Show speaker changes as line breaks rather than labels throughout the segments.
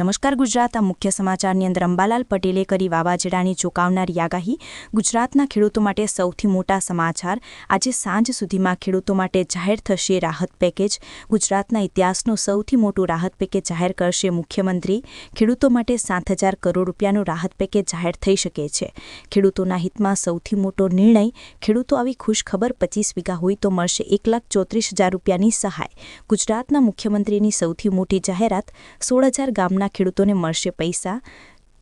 નમસ્કાર ગુજરાત, આ મુખ્ય સમાચારની અંદર અંબાલાલ પટેલે કરી વાવાઝોડાની ચોંકાવનારી આગાહી. ગુજરાતના ખેડૂતો માટે સૌથી મોટા સમાચાર. આજે સાંજ સુધીમાં ખેડૂતો માટે જાહેર થશે રાહત પેકેજ. ગુજરાતના ઇતિહાસનું સૌથી મોટું રાહત પેકેજ જાહેર કરશે મુખ્યમંત્રી. ખેડૂતો માટે સાત હજાર કરોડ રૂપિયાનું રાહત પેકેજ જાહેર થઈ શકે છે. ખેડૂતોના હિતમાં સૌથી મોટો નિર્ણય, ખેડૂતો આવી ખુશખબર પચીસ વીઘા હોય તો મળશે એક લાખ ચોત્રીસ હજાર રૂપિયાની સહાય. ગુજરાતના મુખ્યમંત્રીની સૌથી મોટી જાહેરાત, સોળ હજાર ગામના ગામના ખેડૂતોને મળશે પૈસા.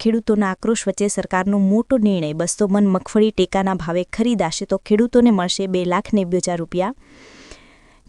ખેડૂતોના આક્રોશ વચ્ચે સરકારનો મોટો નિર્ણય બસો મન મગફળી ટેકાના ભાવે ખરીદાશે તો ખેડૂતોને મળશે બે લાખ નેવ્યું હજાર રૂપિયા.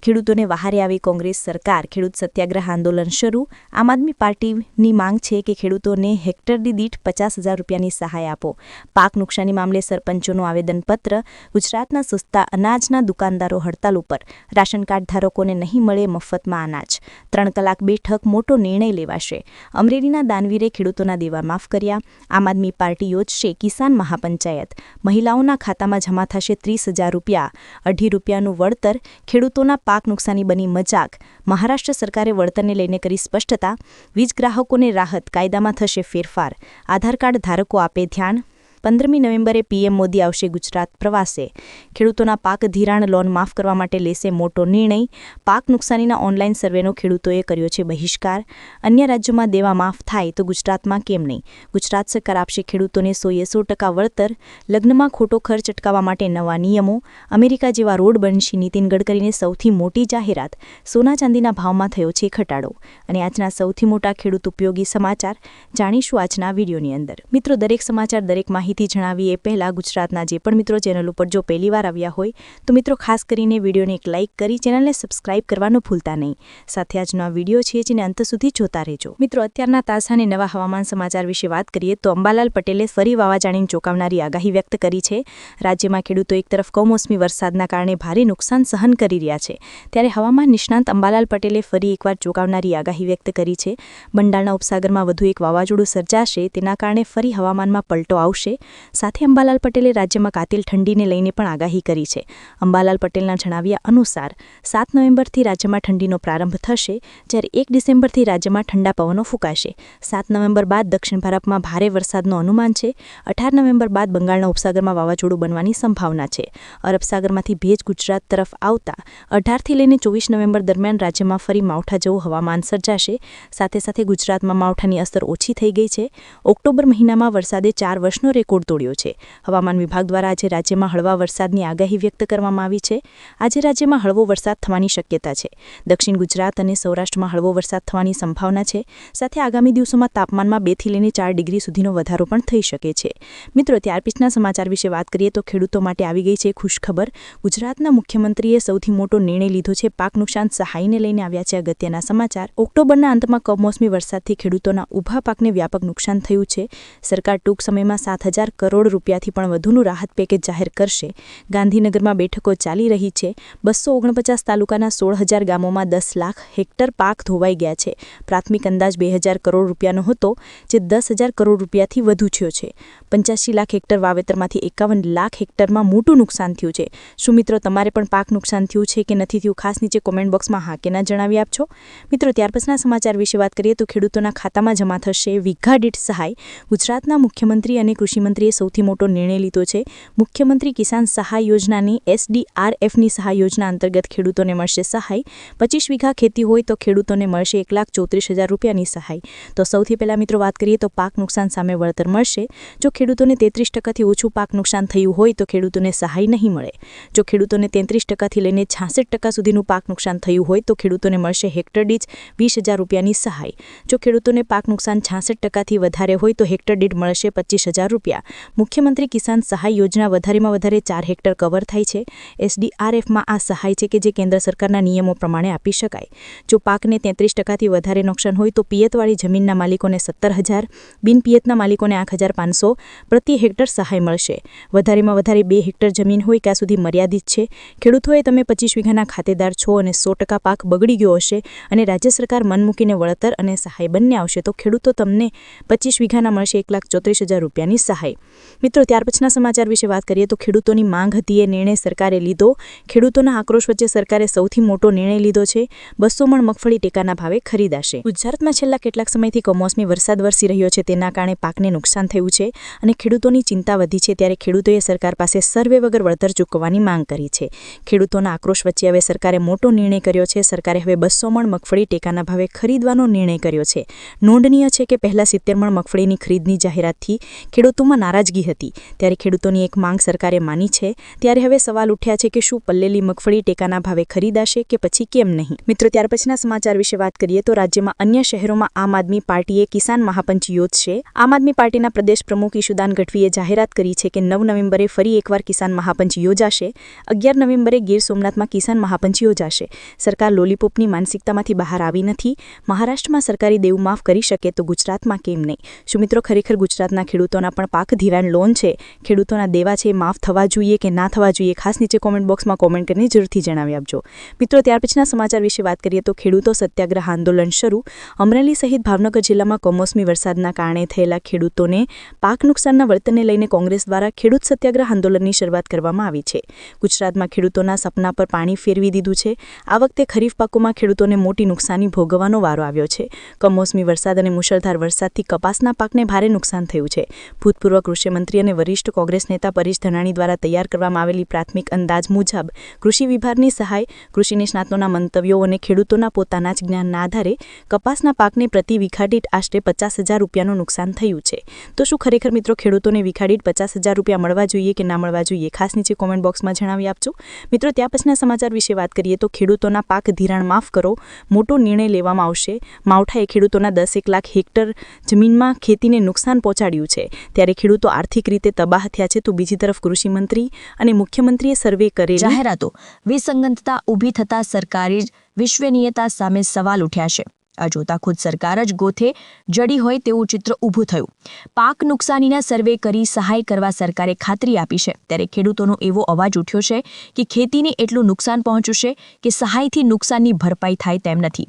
ખેડૂતોને વહારે આવી કોંગ્રેસ સરકાર, ખેડૂત સત્યાગ્રહ આંદોલન શરૂ. આમ આદમી પાર્ટીની માંગ છે કે ખેડૂતોને હેક્ટરની દીઠ પચાસ હજાર રૂપિયાની સહાય આપો. પાક નુકસાની મામલે સરપંચોનું આવેદનપત્ર, ગુજરાતના સસ્તા અનાજના દુકાનદારો હડતાલ ઉપર. રાશન કાર્ડ ધારકોને નહીં મળે મફતમાં અનાજ. ત્રણ કલાક બેઠક મોટો નિર્ણય લેવાશે. અમરેલીના દાનવીરે ખેડૂતોના દેવા માફ કર્યા. આમ આદમી પાર્ટી યોજશે કિસાન મહાપંચાયત. મહિલાઓના ખાતામાં જમા થશે ત્રીસ હજાર રૂપિયા. અઢી રૂપિયાનું વળતર ખેડૂતોના પાક નુકસાની બની મજાક. મહારાષ્ટ્ર સરકારે વળતરને લઈને કરી સ્પષ્ટતા. વીજ ગ્રાહકોને રાહત, કાયદામાં થશે ફેરફાર. આધાર કાર્ડ ધારકો આપે ધ્યાન. પંદરમી નવેમ્બરે પીએમ મોદી આવશે ગુજરાત પ્રવાસે. ખેડૂતોના પાક ધિરાણ લોન માફ કરવા માટે લેશે મોટો નિર્ણય. પાક નુકસાનીના ઓનલાઈન સર્વેનો ખેડૂતોએ કર્યો છે બહિષ્કાર. અન્ય રાજ્યોમાં દેવા માફ થાય તો ગુજરાતમાં કેમ નહીં? ગુજરાત સરકાર આપશે ખેડૂતોને સોએ સો ટકા વળતર. લગ્નમાં ખોટો ખર્ચ અટકાવવા માટે નવા નિયમો. અમેરિકા જેવા રોડ બનશે. નીતિન ગડકરીને સૌથી મોટી જાહેરાત. સોના ચાંદીના ભાવમાં થયો છે ઘટાડો. અને આજના સૌથી મોટા ખેડૂત ઉપયોગી સમાચાર. જાણીશું આજના વિડીયોની અંદર. મિત્રો, દરેક સમાચાર દરેક માહિતી માહિતી જણાવી એ પહેલાં ગુજરાતના જે પણ મિત્રો ચેનલ ઉપર જો પહેલીવાર આવ્યા હોય, તો મિત્રો ખાસ કરીને વિડીયોને એક લાઇક કરી ચેનલને સબસ્ક્રાઇબ કરવાનું ભૂલતા નહીં. સાથે આજનો આ વીડિયો છે જેને અંત સુધી જોતા રહેજો. મિત્રો, અત્યારના તાજા નવા હવામાન સમાચાર વિશે વાત કરીએ તો અંબાલાલ પટેલે ફરી વાવાઝાડીની ચોંકાવનારી આગાહી વ્યક્ત કરી છે. રાજ્યમાં ખેડૂતો એક તરફ કમોસમી વરસાદના કારણે ભારે નુકસાન સહન કરી રહ્યા છે, ત્યારે હવામાન નિષ્ણાંત અંબાલાલ પટેલે ફરી એકવાર ચોંકાવનારી આગાહી વ્યક્ત કરી છે. બંડાળના ઉપસાગરમાં વધુ એક વાવાઝોડું સર્જાશે, તેના કારણે ફરી હવામાનમાં પલટો આવશે. સાથે અંબાલાલ પટેલે રાજ્યમાં કાતિલ ઠંડીને લઈને પણ આગાહી કરી છે. અંબાલાલ પટેલના જણાવ્યા અનુસાર, સાત નવેમ્બરથી રાજ્યમાં ઠંડીનો પ્રારંભ થશે, જ્યારે એક ડિસેમ્બરથી રાજ્યમાં ઠંડા પવનો ફૂંકાશે. સાત નવેમ્બર બાદ દક્ષિણ ભારતમાં ભારે વરસાદનું અનુમાન છે. અઢાર નવેમ્બર બાદ બંગાળના ઉપસાગરમાં વાવાઝોડું બનવાની સંભાવના છે. અરબસાગરમાંથી ભેજ ગુજરાત તરફ આવતા અઢારથી લઈને ચોવીસ નવેમ્બર દરમિયાન રાજ્યમાં ફરી માવઠા જેવું હવામાન સર્જાશે. સાથે સાથે ગુજરાતમાં માવઠાની અસર ઓછી થઈ ગઈ છે. ઓક્ટોબર મહિનામાં વરસાદે ચાર વર્ષનો રેકોર્ડ રેકોર્ડ તોડ્યો છે. હવામાન વિભાગ દ્વારા આજે રાજ્યમાં હળવા વરસાદની આગાહી વ્યક્ત કરવામાં આવી છે. આજે રાજ્યમાં હળવો વરસાદ થવાની શક્યતા છે. દક્ષિણ ગુજરાત અને સૌરાષ્ટ્રમાં હળવો વરસાદ થવાની સંભાવના છે. સાથે આગામી દિવસોમાં તાપમાનમાં બેથી લઈને ચાર ડિગ્રી સુધીનો વધારો પણ થઈ શકે છે. મિત્રો ત્યાર પછીના સમાચાર વિશે વાત કરીએ તો ખેડૂતો માટે આવી ગઈ છે ખુશખબર. ગુજરાતના મુખ્યમંત્રીએ સૌથી મોટો નિર્ણય લીધો છે. પાક નુકસાન સહાયને લઈને આવ્યા છે અગત્યના સમાચાર. ઓક્ટોબરના અંતમાં કમોસમી વરસાદથી ખેડૂતોના ઊભા પાકને વ્યાપક નુકસાન થયું છે. સરકાર ટૂંક સમયમાં સાત હજાર કરોડ રૂપિયાથી પણ વધુનું રાહત પેકેજ જાહેર કરશે. ગાંધીનગરમાં બેઠકો ચાલી રહી છે. બસો ઓગણપચાસ તાલુકાના સોળ હજાર ગામોમાં દસ લાખ હેક્ટર પાક ધોવાઈ ગયા છે. પ્રાથમિક અંદાજ બે હજાર કરોડ રૂપિયાનો હતો, જે દસ હજાર કરોડ રૂપિયાથી વધુ થયો છે. પંચ્યાસી લાખ હેક્ટર વાવેતરમાંથી એકાવન લાખ હેક્ટરમાં મોટું નુકસાન થયું છે. શું મિત્રો તમારે પણ પાક નુકસાન થયું છે કે નથી થયું? ખાસ નીચે કોમેન્ટ બોક્સમાં હા કે ના જણાવી આપજો. મિત્રો, ત્યાર પછીના સમાચાર વિશે વાત કરીએ તો ખેડૂતોના ખાતામાં જમા થશે વીઘા દીઠ સહાય. ગુજરાતના મુખ્યમંત્રી અને કૃષિમંત્રી મુખ્યમંત્રીએ સૌથી મોટો નિર્ણય લીધો છે. મુખ્યમંત્રી કિસાન સહાય યોજનાની એસડીઆરએફની સહાય યોજના અંતર્ગત ખેડૂતોને મળશે સહાય. પચીસ વીઘા ખેતી હોય તો ખેડૂતોને મળશે એક લાખ ચોત્રીસ હજાર રૂપિયાની સહાય. તો સૌથી પહેલાં મિત્રો વાત કરીએ તો પાક નુકસાન સામે વળતર મળશે. જો ખેડૂતોને તેત્રીસ ટકાથી ઓછું પાક નુકસાન થયું હોય તો ખેડૂતોને સહાય નહીં મળે. જો ખેડૂતોને તેત્રીસ ટકાથી લઈને છાસઠ ટકા સુધીનું પાક નુકસાન થયું હોય તો ખેડૂતોને મળશે હેક્ટર દીઠ વીસ હજાર રૂપિયાની સહાય. જો ખેડૂતોને પાક નુકસાન છાસઠ ટકાથી વધારે હોય તો હેક્ટર દીઠ મળશે પચીસ હજાર રૂપિયા. મુખ્યમંત્રી કિસાન સહાય યોજના વધારેમાં વધારે ચાર હેક્ટર કવર થાય છે. એસડીઆરએફમાં આ સહાય છે કે જે કેન્દ્ર સરકારના નિયમો પ્રમાણે આપી શકાય. જો પાકને તેત્રીસ ટકાથી વધારે નુકસાન હોય તો પિયતવાળી જમીનના માલિકોને સત્તર હજાર, બિનપિયતના માલિકોને આઠ હજાર પાંચસો પ્રતિ હેક્ટર સહાય મળશે. વધારેમાં વધારે બે હેક્ટર જમીન હોય ત્યાં સુધી મર્યાદિત છે. ખેડૂતોએ તમે પચીસ વીઘાના ખાતેદાર છો અને સો ટકા પાક બગડી ગયો હશે અને રાજ્ય સરકાર મન મૂકીને વળતર અને સહાય બંને આવશે તો ખેડૂતો તમને પચીસ વીઘાના મળશે એક લાખ ચોત્રીસ હજાર રૂપિયાની સહાય. સહાય મિત્રો, ત્યાર પછીના સમાચાર વિશે વાત કરીએ તો ખેડૂતોની માંગ હતી એ નિર્ણય સરકારે લીધો. ખેડૂતોના આક્રોશ વચ્ચે સરકારે સૌથી મોટો નિર્ણય લીધો છે, બસો મણ મગફળી ટેકાના ભાવે ખરીદાશે. ગુજરાતમાં છેલ્લા કેટલાક સમયથી કમોસમી વરસાદ વરસી રહ્યો છે, તેના કારણે પાકને નુકસાન થયું છે અને ખેડૂતોની ચિંતા વધી છે, ત્યારે ખેડૂતોએ સરકાર પાસે સર્વે વગર વળતર ચૂકવવાની માંગ કરી છે. ખેડૂતોના આક્રોશ વચ્ચે હવે સરકારે મોટો નિર્ણય કર્યો છે, સરકારે હવે બસો મણ મગફળી ટેકાના ભાવે ખરીદવાનો નિર્ણય કર્યો છે. નોંધનીય છે કે પહેલા સિત્તેર મણ મગફળીની ખરીદની જાહેરાતથી ખેડૂતોમાં નારાજગી હતી. ત્યારે ખેડૂતોની એક માંગ સરકારે માની છે. ત્યારે હવે સવાલ ઉઠ્યા છે કે શું પલ્લેલી મગફળી ટેકાના ભાવે ખરીદાશે કે પછી કેમ નહીં? મિત્રો, ત્યાર પછીના સમાચાર વિશે વાત કરીએ તો રાજ્યમાં અન્ય શહેરોમાં આમ આદમી પાર્ટીએ કિસાન મહાપંચ યોજશે. આમ આદમી પાર્ટીના પ્રદેશ પ્રમુખ ઈશુદાન ગઢવીએ જાહેરાત કરી છે કે નવ નવેમ્બરે ફરી એકવાર કિસાન મહાપંચ યોજાશે. અગિયાર નવેમ્બરે ગીર સોમનાથમાં કિસાન મહાપંચ યોજાશે. સરકાર લોલીપોપની માનસિકતામાંથી બહાર આવી નથી. મહારાષ્ટ્રમાં સરકારી દેવું માફ કરી શકે તો ગુજરાતમાં કેમ નહીં? શું મિત્રો, ખરેખર ગુજરાતના ખેડૂતોના પણ પાક ધિરાણ લોન છે. ખેડૂતોના દેવા છે, માફ થવા જોઈએ કે ના થવા જોઈએ, ખાસ નીચે કોમેન્ટ બોક્સમાં કોમેન્ટ કરીને જરૂરથી જણાવી આપજો. મિત્રો, ત્યાર પછીના સમાચાર વિશે વાત કરીએ તો ખેડૂતો સત્યાગ્રહ આંદોલન શરૂ. અમરેલી સહિત ભાવનગર જિલ્લામાં કમોસમી વરસાદના કારણે થયેલા ખેડૂતોને પાક નુકસાનના વળતરને લઈને કોંગ્રેસ દ્વારા ખેડૂત સત્યાગ્રહ આંદોલનની શરૂઆત કરવામાં આવી છે. ગુજરાતમાં ખેડૂતોના સપના પર પાણી ફેરવી દીધું છે. આ વખતે ખરીફ પાકોમાં ખેડૂતોને મોટી નુકસાની ભોગવવાનો વારો આવ્યો છે. કમોસમી વરસાદ અને મુશળધાર વરસાદથી કપાસના પાકને ભારે નુકસાન થયું છે. ભૂતપૂર્વ કૃષિમંત્રી અને વરિષ્ઠ કોંગ્રેસ નેતા પરેશ ધનાણી દ્વારા તૈયાર કરવામાં આવેલી પ્રાથમિક અંદાજ મુજબ, કૃષિ વિભાગની સહાય કૃષિ નિષ્ણાતોના મંતવ્યો અને ખેડૂતોના પોતાના જ જ્ઞાનના આધારે કપાસના પાકને પ્રતિ વિખાડીટ આશરે પચાસ હજાર રૂપિયાનું નુકસાન થયું છે. તો શું ખરેખર મિત્રો ખેડૂતોને વિખાડીટ પચાસ હજાર રૂપિયા મળવા જોઈએ કે ના મળવા જોઈએ? ખાસ નીચે કોમેન્ટ બોક્સમાં જણાવી આપજો. મિત્રો, ત્યાં પછીના સમાચાર વિશે વાત કરીએ તો ખેડૂતોના પાક ધિરાણ માફ કરો. મોટો નિર્ણય લેવામાં આવશે. માવઠાએ ખેડૂતોના દસ એક લાખ હેક્ટર જમીનમાં ખેતીને નુકસાન પહોંચાડ્યું છે. ત્યારે ખેડૂતો આર્થિક રીતે તબાહ થયા છે, તો બીજી તરફ કૃષિમંત્રી અને મુખ્યમંત્રીએ સર્વે કરેલ
જાહેરાતો વિસંગતતા ઊભી થતા સરકારી વિશ્વનીયતા સામે સવાલ ઉઠ્યા છે. આ જોતા ખુદ સરકાર જ ગોથે જડી હોય તેવું ચિત્ર ઊભું થયું. પાક નુકસાનીના સર્વે કરી સહાય કરવા સરકારે ખાતરી આપી છે. ત્યારે ખેડૂતોનો એવો અવાજ ઉઠ્યો છે કે ખેતીને એટલું નુકસાન પહોંચ્યું છે કે સહાયથી નુકસાનની ભરપાઈ થાય તેમ નથી.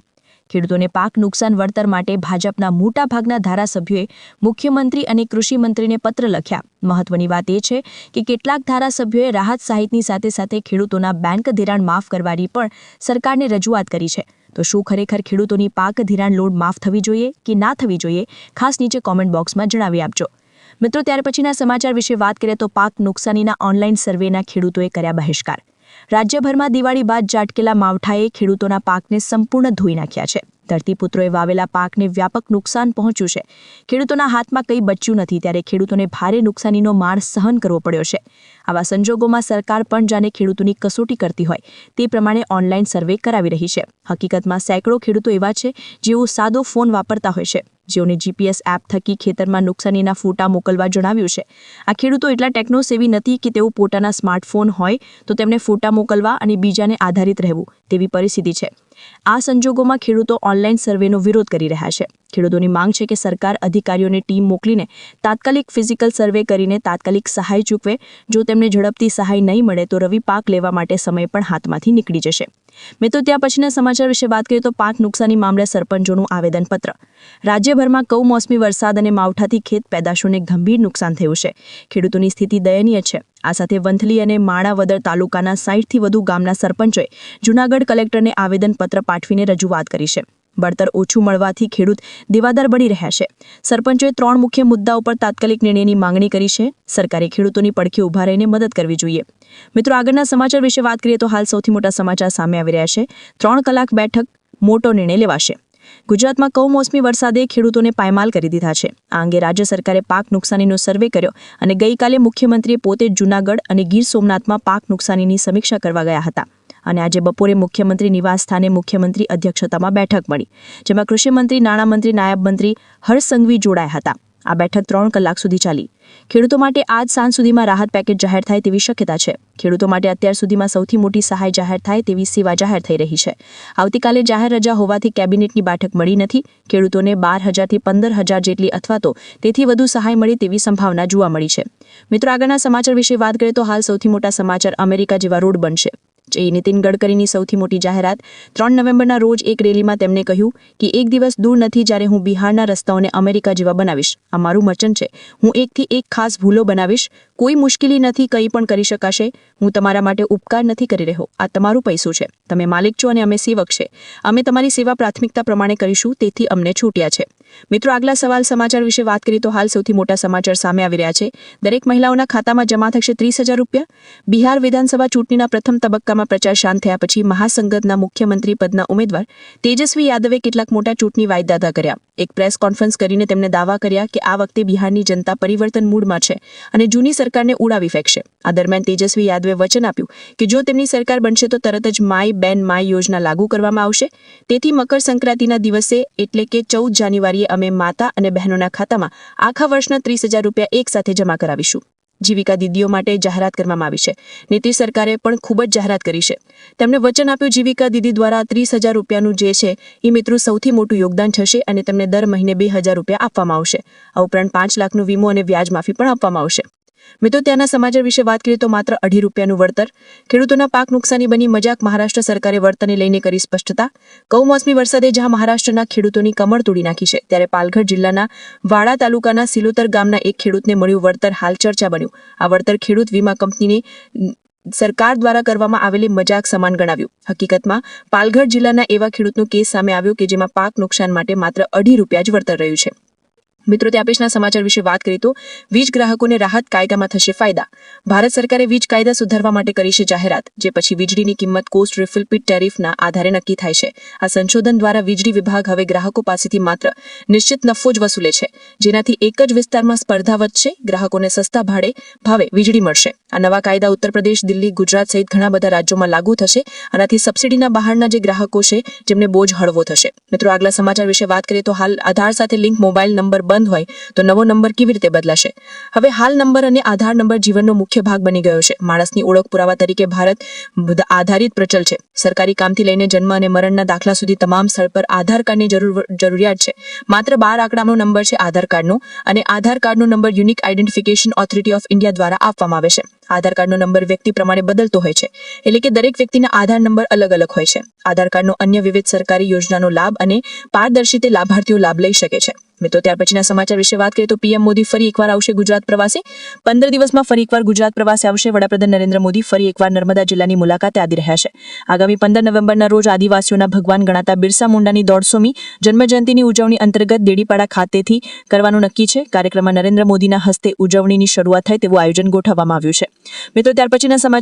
ખેડૂતોને પાક નુકસાન વળતર માટે ભાજપના મોટાભાગના ધારાસભ્યોએ મુખ્યમંત્રી અને કૃષિમંત્રીને પત્ર લખ્યા. મહત્વની વાત એ છે કે કેટલાક ધારાસભ્યોએ રાહત સહાયની સાથે સાથે ખેડૂતોના બેંક ધિરાણ માફ કરવાની પણ સરકારને રજૂઆત કરી છે. તો શું ખરેખર ખેડૂતોની પાક ધિરાણ લોન માફ થવી જોઈએ કે ના થવી જોઈએ? ખાસ નીચે કોમેન્ટ બોક્સમાં જણાવી આપજો. મિત્રો, ત્યાર પછીના સમાચાર વિશે વાત કરીએ તો પાક નુકસાનીના ઓનલાઈન સર્વેના ખેડૂતોએ કર્યા બહિષ્કાર. રાજ્યભરમાં દિવાળી બાદ જાટકેલા માવઠાએ ખેડૂતોના પાકને સંપૂર્ણ ધોઈ નાખ્યા છે. ધરતીપુત્રોએ વાવેલા પાકને વ્યાપક નુકસાન પહોંચ્યું છે. ખેડૂતોના હાથમાં કંઈ બચ્યું નથી ત્યારે ખેડૂતોને ભારે નુકસાનીનો માર સહન કરવો પડ્યો છે. આવા સંજોગોમાં સરકાર પણ જાણે ખેડૂતોની કસોટી કરતી હોય તે પ્રમાણે ઓનલાઈન સર્વે કરાવી રહી છે. હકીકતમાં સેંકડો ખેડૂતો એવા છે જેઓ સાદો ફોન વાપરતા હોય છે. જેઓને જીપીએસ એપ થકી ખેતરમાં નુકસાનીના ફોટા મોકલવા જણાવ્યું છે. આ ખેડૂતો એટલા ટેકનોસેવી નથી કે તેઓ પોતાના સ્માર્ટફોન હોય તો તેમને ફોટા મોકલવા અને બીજાને આધારિત રહેવું તેવી પરિસ્થિતિ છે. આ સંજોગોમાં ખેડૂતો ઓનલાઈન સર્વેનો વિરોધ કરી રહ્યા છે. ખેડૂતોની માંગ છે કે સરકાર અધિકારીઓને ટીમ મોકલીને તાત્કાલિક ફિઝિકલ સર્વે કરીને તાત્કાલિક સહાય ચૂકવે. જો તેમને ઝડપથી સહાય નહીં મળે તો રવિ પાક લેવા માટે સમય પણ હાથમાંથી નીકળી જશે. મિત્રો, ત્યાં પછીના સમાચાર વિશે વાત કરીએ તો પાક નુકસાની મામલે સરપંચોનું આવેદનપત્ર. રાજ્યભરમાં કૌમોસમી વરસાદ અને માવઠાથી ખેત પેદાશોને ગંભીર નુકસાન થયું છે. ખેડૂતોની સ્થિતિ દયનીય છે. આ સાથે વંથલી અને માણાવદર તાલુકાના સાઈઠથી વધુ ગામના સરપંચોએ જૂનાગઢ કલેક્ટરને આવેદનપત્ર પાઠવીને રજૂઆત કરી છે. બળતર ઓછું મળવાથી ખેડૂત દેવાદાર બની રહ્યા છે. સરપંચોએ ત્રણ મુખ્ય મુદ્દા ઉપર તાત્કાલિક નિર્ણયની માંગણી કરી છે. સરકારે ખેડૂતોની પડખે ઊભા રહીને મદદ કરવી જોઈએ. મિત્રો, આગળના સમાચાર વિશે વાત કરીએ તો હાલ સૌથી મોટા સમાચાર સામે આવી રહ્યા છે. ત્રણ કલાક બેઠક મોટો નિર્ણય લેવાશે. ગુજરાતમાં કમોસમી વરસાદે ખેડૂતોને પાયમાલ કરી દીધા છે. આ અંગે રાજ્ય સરકારે પાક નુકસાનીનો સર્વે કર્યો અને ગઈકાલે મુખ્યમંત્રીએ પોતે જૂનાગઢ અને ગીર સોમનાથમાં પાક નુકસાનીની સમીક્ષા કરવા ગયા હતા. અને આજે બપોરે મુખ્યમંત્રી નિવાસ સ્થાને મુખ્યમંત્રી અધ્યક્ષતામાં બેઠક મળી, જેમાં કૃષિમંત્રી નાણામંત્રી, નાયબ મંત્રી હર્ષસંઘવી જોડાયા હતા. આ બેઠક ત્રણ કલાક સુધી ચાલી. ખેડૂતો માટે આજ સાંજ સુધીમાં રાહત પેકેજ જાહેર થાય તેવી શક્યતા છે. ખેડૂતો માટે અત્યાર સુધીમાં સૌથી મોટી સહાય જાહેર થાય તેવી સેવા જાહેર થઈ રહી છે. આવતીકાલે જાહેર રજા હોવાથી કેબિનેટની બેઠક મળી નથી. ખેડૂતોને બાર હજારથી પંદર હજાર જેટલી અથવા તો તેથી વધુ સહાય મળે તેવી સંભાવના જોવા મળી છે. મિત્રો, આગળના સમાચાર વિશે વાત કરીએ તો હાલ સૌથી મોટા સમાચાર અમેરિકા જેવા રોડ બનશે. જે નીતિન ગડકરીની સૌથી મોટી જાહેરાત. ત્રણ નવેમ્બરના રોજ એક રેલીમાં તેમણે કહ્યું કે એક દિવસ દૂર નથી જ્યારે હું બિહારના રસ્તાઓને અમેરિકા જેવા બનાવીશ. આ મારું વચન છે. હું એકથી એક ખાસ ભૂલો બનાવીશ. કોઈ મુશ્કેલી નથી, કંઈ પણ કરી શકાશે. હું તમારા માટે ઉપકાર નથી કરી રહ્યો. આ તમારું પૈસું છે. તમે માલિક છો અને અમે સેવક છે. અમે તમારી સેવા પ્રાથમિકતા પ્રમાણે કરીશું, તેથી અમને છૂટ્યા છે. મિત્રો, આગલા સવાલ સમાચાર વિશે વાત કરીએ તો હાલ સૌથી મોટા સમાચાર સામે આવી રહ્યા છે. દરેક મહિલાઓના ખાતામાં જમા થશે ત્રીસ હજાર રૂપિયા. બિહાર વિધાનસભા ચૂંટણીના પ્રથમ તબક્કામાં પ્રચાર શાંત થયા પછી મહાસંગતના મુખ્યમંત્રી પદના ઉમેદવાર તેજસ્વી યાદવે કેટલાક મોટા ચૂંટણી વાયદાદા કર્યા. એક પ્રેસ કોન્ફરન્સ કરીને તેમણે દાવા કર્યા કે આ વખતે બિહારની જનતા પરિવર્તન મૂડમાં છે અને જૂની સરકારને ઉડાવી ફેંકશે. આ દરમિયાન તેજસ્વી યાદવે વચન આપ્યું કે જો તેમની સરકાર બનશે તો તરત જ માય બેન માય યોજના લાગુ કરવામાં આવશે. તેથી મકર સંક્રાંતિના દિવસે એટલે કે ચૌદ જાન્યુઆરીએ અમે માતા અને બહેનોના ખાતામાં આખા વર્ષના ત્રીસ હજાર રૂપિયા એકસાથે જમા કરાવીશું. જીવિકા દીદીઓ માટે જાહેરાત કરવામાં આવી છે. નીતિશ સરકારે પણ ખૂબ જ જાહેરાત કરી છે. તેમણે વચન આપ્યું જીવિકા દીદી દ્વારા ત્રીસ હજાર રૂપિયાનું જે છે એ મિત્રો સૌથી મોટું યોગદાન થશે અને તેમને દર મહિને બે હજાર રૂપિયા આપવામાં આવશે. આ ઉપરાંત પાંચ લાખનું વીમો અને વ્યાજ માફી પણ આપવામાં આવશે. મિત્રો, ત્યાંના સમાચાર વિશે વાત કરીએ તો માત્ર અઢી રૂપિયાનું વળતર. ખેડૂતોના પાક નુકસાની બની મજાક મહારાષ્ટ્ર સરકારે વળતરને લઈને કરી સ્પષ્ટતા. કૌમોસમી વરસાદે જ્યાં મહારાષ્ટ્રના ખેડૂતોની કમર તોડી નાખી છે, ત્યારે પાલઘર જિલ્લાના વાડા તાલુકાના સિલોતર ગામના એક ખેડૂતને મળ્યું વળતર. હાલ ચર્ચા બન્યું. આ વળતર ખેડૂત વીમા કંપનીને સરકાર દ્વારા કરવામાં આવેલી મજાક સમાન ગણાવ્યું. હકીકતમાં, પાલઘર જિલ્લાના એવા ખેડૂતનો કેસ સામે આવ્યો કે જેમાં પાક નુકસાન માટે માત્ર અઢી રૂપિયા જ વળતર રહ્યું છે. મિત્રો ત્યાં પેશના સમાચાર વિશે વાત કરીએ તો, વીજ ગ્રાહકોને રાહત કાયદામાં થશે ફાયદા. ભારત સરકારે વીજ કાયદા સુધારવા માટે કરી છે જાહેરાત, જે પછી વીજળીની કિંમત, કોસ્ટ રિફિલપીટ ટેરિફના આધારે નક્કી થાય છે. આ સંશોધન દ્વારા વીજળી વિભાગ હવે ગ્રાહકો પાસેથી માત્ર નિશ્ચિત નફો જ વસૂલે છે, જેનાથી એક જ વિસ્તારમાં સ્પર્ધા વધશે, ગ્રાહકોને સસ્તા ભાડે ભાવે વીજળી મળશે. આ નવા કાયદા ઉત્તર પ્રદેશ, દિલ્હી, ગુજરાત સહિત ઘણા બધા રાજ્યોમાં લાગુ થશે, આનાથી સબસિડીના બહારના જે ગ્રાહકો છે, જેમને બોજ હળવો થશે. મિત્રો, આગલા સમાચાર વિશે વાત કરીએ તો હાલ આધાર સાથે લિંક મોબાઈલ નંબર બંધ હોય, તો નવો નંબર કેવી રીતે બદલાશે? હવે હાલ નંબર અને આધાર નંબર જીવનનો મુખ્ય ભાગ બની ગયો છે. માણસની ઓળખ પુરાવા તરીકે ભારત આધારિત પ્રચલ છે. સરકારી કામથી લઈને જન્મ અને મરણના દાખલા સુધી તમામ સ્થળ પર આધાર કાર્ડની જરૂર, જરૂરિયાત છે. માત્ર બાર આંકડાનો નંબર છે આધાર કાર્ડનો અને આધાર કાર્ડનો number unique identification authority of India દ્વારા આપવામાં આવે છે. આધાર કાર્ડનો નંબર વ્યક્તિ પ્રમાણે બદલતો હોય છે, એટલે કે દરેક વ્યક્તિના આધાર નંબર અલગ અલગ હોય છે. આધાર કાર્ડનો અન્ય વિવિધ સરકારી યોજનાનો લાભ અને પારદર્શિતે લાભાર્થીઓ લાભ લઈ શકે છે. મિત્રો, ત્યાર પછીના સમાચાર વિશે વાત કરીએ તો પીએમ મોદી ફરી એકવાર આવશે ગુજરાત પ્રવાસે. પંદર દિવસમાં ફરી એકવાર ગુજરાત પ્રવાસે આવશે. વડાપ્રધાન નરેન્દ્ર મોદી ફરી એકવાર નર્મદા જિલ્લાની મુલાકાતે આવી રહ્યા છે. આગામી પંદર નવેમ્બરના રોજ આદિવાસીઓના ભગવાન ગણાતા બિરસા મુંડાની દોઢસોમી જન્મજયંતિની ઉજવણી અંતર્ગત દેડીપાડા ખાતેથી કરવાનું નક્કી છે. કાર્યક્રમમાં નરેન્દ્ર મોદીના હસ્તે ઉજવણીની શરૂઆત થાય તેવું આયોજન ગોઠવવામાં આવ્યું છે. મિત્રો, ત્યાર પછીના સમાચાર